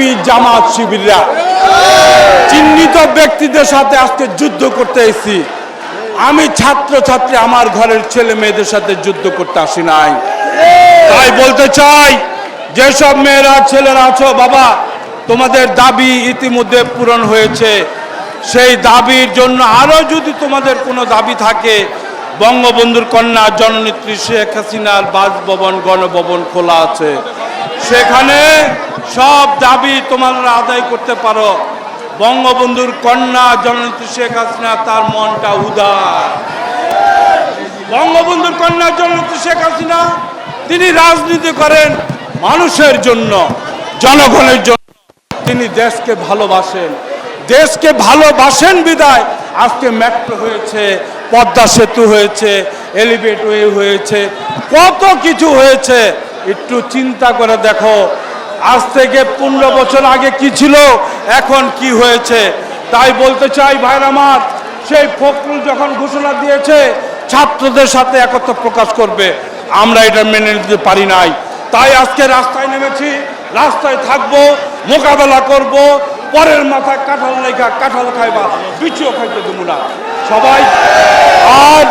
BNP জামাত শিবিররা। চিহ্নিত ব্যক্তিদের সাথে আজকে যুদ্ধ করতে এসেছি। আমি ছাত্র ছাত্রী আমার ঘরের ছেলে মেয়েদের সাথে যুদ্ধ করতে আসি নাই। তাই বলতে চাই, যেসব মেয়েরা, ছেলেরা আছো, বাবা, তোমাদের দাবি ইতিমধ্যে পূরণ হয়েছে। সেই দাবির জন্য আরও যদি তোমাদের কোনো দাবি থাকে, বঙ্গবন্ধুর কন্যা জননেত্রী শেখ হাসিনার বাসভবন, গণভবন খোলা আছে। সেখানে সব দাবি তোমরা আদায় করতে পারো। বঙ্গবন্ধুর কন্যা জননেত্রী শেখ হাসিনা, তার মনটা উদার। বঙ্গবন্ধুর কন্যা জননেত্রী শেখ হাসিনা, তিনি রাজনীতি করেন মানুষের জন্য, জনগণের জন্য। তিনি দেশকে ভালোবাসেন। দেশকে ভালোবাসেন বিদায়। আজকে মেট্রো হয়েছে, পদ্মা সেতু হয়েছে এলিভেট হয়েছে, কত কিছু হয়েছে। একটু চিন্তা করে দেখো আজ থেকে পনেরো বছর আগে কি ছিল? এখন কি হয়েছে? তাই বলতে চাই ভাইর আমার, সেই ফখরুল যখন ঘোষণা দিয়েছে, ছাত্রদের সাথে একত্র প্রকাশ করবে। আমরা এটা মেনে নিতে পারি নাই। তাই আজকে রাস্তায় নেমেছি, রাস্তায় থাকব, মোকাবেলা করব, পরের মাথায় কাঁঠাল লেখা কাঁঠাল খাইবা, বিচিও খাইতে দেবো না। সবাই, আর